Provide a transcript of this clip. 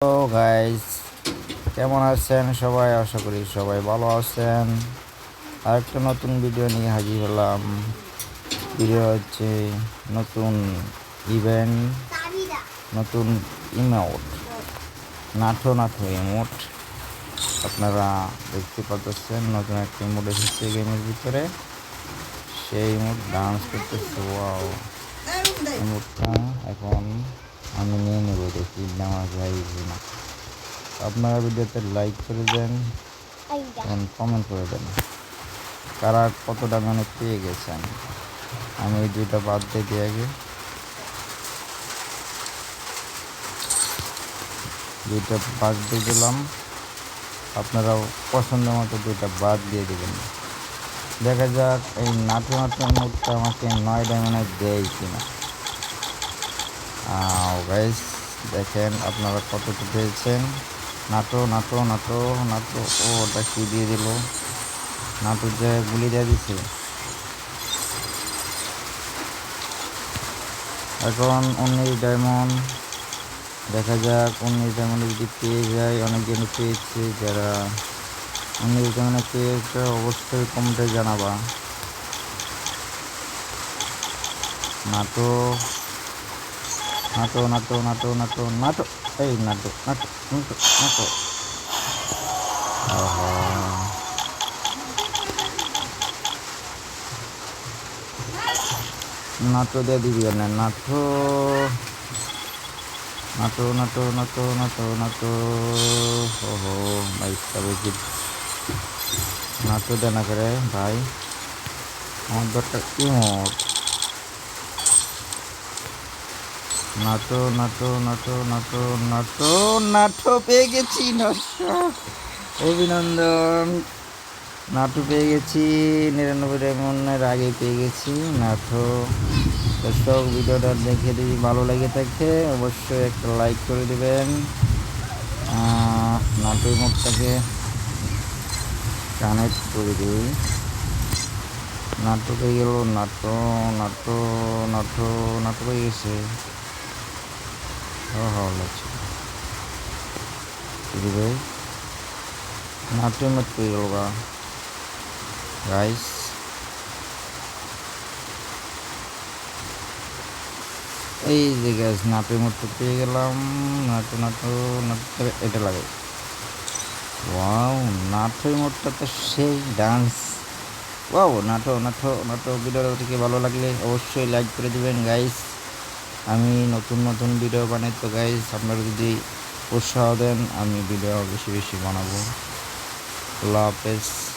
Hello কেমন আছেন সবাই? আশা করি সবাই ভালো আছেন। আর একটা নতুন ভিডিও নিয়ে হাজির হলাম। ভিডিও হচ্ছে নতুন ইভেন্ট নতুন ইমোট নাঠো নাঠো ইমোট আপনারা দেখতে পাচ্ছেন, নতুন একটা ইমোট এসেছে গেমের ভিতরে। সেই ইমোট ডান্স করতেছে ওয়াও ইমোটটা এখন আমি নিয়ে নেব দেখি, নেওয়া যায় না। আপনারা ভিডিওতে লাইক করে দেন এবং কমেন্ট করে দেন। কারা কত কতটা মানে পেয়ে গেছেন? আমি এই দুইটা বাদ দিয়ে আগে। দুইটা বাদ দিয়ে দিলাম। আপনারাও পছন্দ মতো দুইটা বাদ দিয়ে দেবেন। দেখা যাক এই নাটু নাটুর মুখটা আমাকে নয় ডায়মন্ডে দেয় কিনা। গাইস দেখেন আপনারা কতটা পেয়েছেন? নাটো নাটো নাটো নাটো, ও, ওটা কি দিয়ে দিল? নাটোর যে গুলি দিয়ে দিছে। এখন উনিশ ডায়মন্ড। দেখা যাক উনিশ ডায়মন্ড যদি পেয়ে যায়, অনেকজন পেয়েছে। যারা উনিশ ডায়মন্ডে পেয়েছে, অবশ্যই কমেন্টে জানাবা। নাটো নাটো নাটো নাটো নাটো নাটো এই নাটো নাটো নাটো নাটো আহা। নাটো দিয়ে দিবি না নাটো নাটো নাটো নাটো নাটো নাটো ওহো বাইশটা বেশি নাটো দে না করে ভাই আমার দরকার ইমোট নাটো নাটো নাটো নাটো নাটো নাটো পেয়ে গেছি অভিনন্দন। নাটু পেয়ে গেছি, নিরানব্বই ডায়মন্ডের আগে পেয়ে গেছি, নাটো। দর্শক ভিডিওটা দেখে যদি ভালো লেগে থাকে, অবশ্যই একটা লাইক করে দেবেন। নাটুর মুখটাকে কানেক্ট করে দিই। নাটু পেয়ে গেল, নাটো নাটো নাটো, নাটু পেয়ে গেছে। গেল গা। গাইস এই যে গ্যাস নাটের মতো পেয়ে গেলাম। নাটু নাটু নাটু এটা লাগে। ওয়াও নাটের মোটটা তো সেই ডান্স নাটো নাটো ভালো লাগলে অবশ্যই লাইক করে দিবেন গাইস আমি নতুন নতুন ভিডিও বানাই, তো গাইজ আপনারা যদি উৎসাহ দেন, আমি ভিডিও বেশি বেশি বানাবো। আল্লাহ হাফেজ।